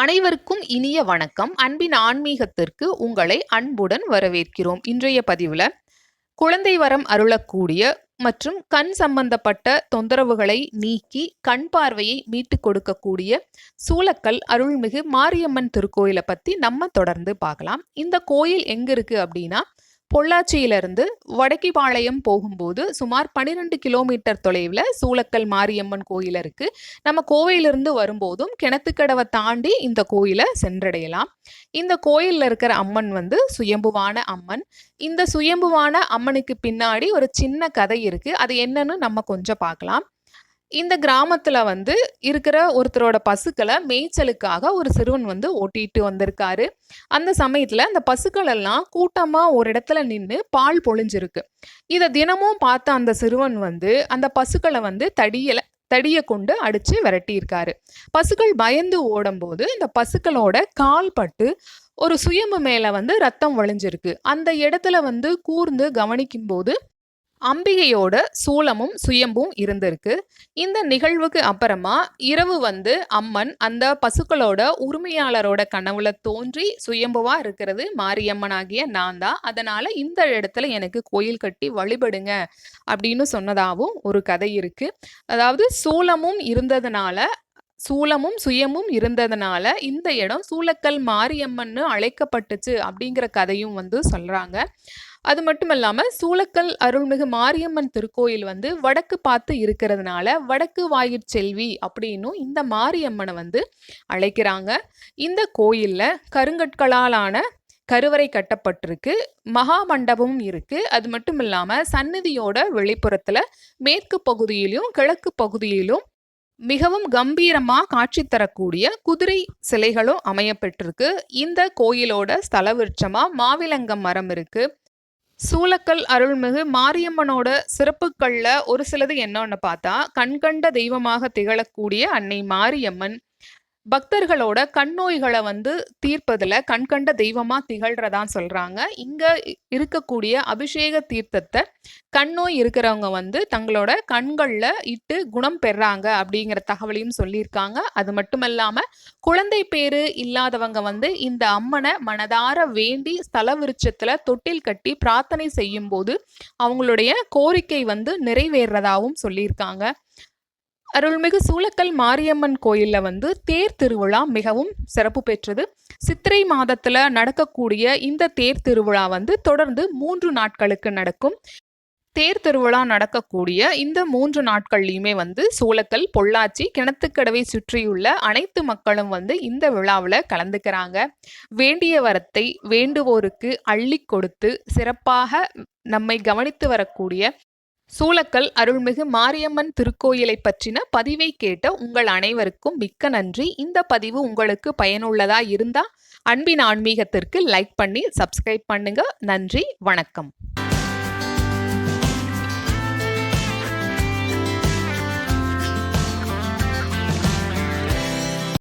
அனைவருக்கும் இனிய வணக்கம். அன்பின் ஆன்மீகத்திற்கு உங்களை அன்புடன் வரவேற்கிறோம். இன்றைய பதிவில் குழந்தை வரம் அருளக்கூடிய மற்றும் கண் சம்பந்தப்பட்ட தொந்தரவுகளை நீக்கி கண் பார்வையை மீட்டு கொடுக்கக்கூடிய சூலக்கல் அருள்மிகு மாரியம்மன் திருக்கோயிலை பற்றி நம்ம தொடர்ந்து பார்க்கலாம். இந்த கோயில் எங்கே இருக்குது அப்படின்னா பொள்ளாச்சியிலிருந்து வடக்கிபாளையம் போகும்போது சுமார் பன்னிரெண்டு கிலோமீட்டர் தொலைவில் சூளக்கல் மாரியம்மன் கோயில் இருக்கு. நம்ம கோவையிலிருந்து வரும்போதும் கிணத்துக்கடவை தாண்டி இந்த கோயிலை சென்றடையலாம். இந்த கோயிலில் இருக்கிற அம்மன் வந்து சுயம்புவான அம்மன். இந்த சுயம்புவான அம்மனுக்கு பின்னாடி ஒரு சின்ன கதை இருக்கு. அது என்னன்னு நம்ம கொஞ்சம் பார்க்கலாம். இந்த கிராமத்தில் வந்து இருக்கிற ஒருத்தரோட பசுக்களை மேய்ச்சலுக்காக ஒரு சிறுவன் வந்து ஓட்டிட்டு வந்திருக்காரு. அந்த சமயத்தில் அந்த பசுக்கள் எல்லாம் கூட்டமாக ஒரு இடத்துல நின்று பால் பொழிஞ்சிருக்கு. இதை தினமும் பார்த்த அந்த சிறுவன் வந்து அந்த பசுக்களை வந்து தடியில் தடியை கொண்டு அடித்து விரட்டியிருக்காரு. பசுக்கள் பயந்து ஓடும்போது இந்த பசுக்களோட கால் பட்டு ஒரு சுயம்பு மேலே வந்து ரத்தம் வழிஞ்சிருக்கு. அந்த இடத்துல வந்து கூர்ந்து கவனிக்கும் போது அம்பிகையோட சூலமும் சுயம்பும் இருந்திருக்கு. இந்த நிகழ்வுக்கு அப்புறமா இரவு வந்து அம்மன் அந்த பசுக்களோட உரிமையாளரோட கனவுல தோன்றி சுயம்புவா இருக்கிறது மாரியம்மன் ஆகிய நான் தான். அதனால இந்த இடத்துல எனக்கு கோயில் கட்டி வழிபடுங்க அப்படின்னு சொன்னதாகவும் ஒரு கதை இருக்கு. அதாவது சூலமும் இருந்ததுனால சூலமும் சுயமும் இருந்ததுனால இந்த இடம் சூலக்கல் மாரியம்மன்னு அழைக்கப்பட்டுச்சு அப்படிங்கிற கதையும் வந்து சொல்றாங்க. அது மட்டும் இல்லாமல் சூலக்கல் அருள்மிகு மாரியம்மன் திருக்கோயில் வந்து வடக்கு பார்த்து இருக்கிறதுனால வடக்கு வாயிற் செல்வி அப்படின்னும் இந்த மாரியம்மனை வந்து அழைக்கிறாங்க. இந்த கோயிலில் கருங்கற்களாலான கருவறை கட்டப்பட்டிருக்கு மகா மண்டபமும் இருக்கு. அது மட்டும் இல்லாமல் சன்னதியோட வெளிப்புறத்தில் மேற்கு பகுதியிலும் கிழக்கு பகுதியிலும் மிகவும் கம்பீரமாக காட்சி தரக்கூடிய குதிரை சிலைகளும் அமையப்பட்டிருக்கு இந்த கோயிலோட ஸ்தல விருட்சமா மாவிலங்கம் மரம் இருக்கு. சூலக்கல் அருள்மிகு மாரியம்மனோட சிறப்புகளில் ஒரு சிலது என்னன்னு பார்த்தா கண்கண்ட தெய்வமாக திகழக்கூடிய அன்னை மாரியம்மன். பக்தர்களோட கண் நோய்களை வந்து தீர்ப்பதில் கண்கண்ட தெய்வமாக திகழ்றதான் சொல்கிறாங்க இங்கே இருக்கக்கூடிய அபிஷேக தீர்த்தத்தை கண்ணோய் இருக்கிறவங்க வந்து தங்களோட கண்களில் இட்டு குணம் பெறாங்க அப்படிங்கிற தகவலையும் சொல்லியிருக்காங்க. அது மட்டும் இல்லாமல் குழந்தை பேரு இல்லாதவங்க வந்து இந்த அம்மனை மனதார வேண்டி ஸ்தல விருட்சத்தில் தொட்டில் கட்டி பிரார்த்தனை செய்யும் போது அவங்களுடைய கோரிக்கை வந்து நிறைவேறதாகவும் சொல்லியிருக்காங்க. அருள்மிகு சூளக்கல் மாரியம்மன் கோயிலில் வந்து தேர் திருவிழா மிகவும் சிறப்பு பெற்றது. சித்திரை மாதத்தில் நடக்கக்கூடிய இந்த தேர் திருவிழா வந்து தொடர்ந்து மூன்று நாட்களுக்கு நடக்கும். தேர் திருவிழா நடக்கக்கூடிய இந்த மூன்று நாட்கள்லையுமே வந்து சூளக்கல் பொள்ளாச்சி கிணத்துக்கடவை சுற்றியுள்ள அனைத்து மக்களும் வந்து இந்த விழாவில் கலந்துக்கிறாங்க. வேண்டிய வரத்தை வேண்டுவோருக்கு அள்ளி கொடுத்து சிறப்பாக நம்மை கவனித்து வரக்கூடிய சூலக்கல் அருள்மிகு மாரியம்மன் திருக்கோயிலை பற்றின பதிவை கேட்ட உங்கள் அனைவருக்கும் மிக்க நன்றி. இந்த பதிவு உங்களுக்கு பயனுள்ளதா இருந்தா அன்பின் ஆன்மீகத்திற்கு லைக் பண்ணி சப்ஸ்கிரைப் பண்ணுங்க. நன்றி வணக்கம்.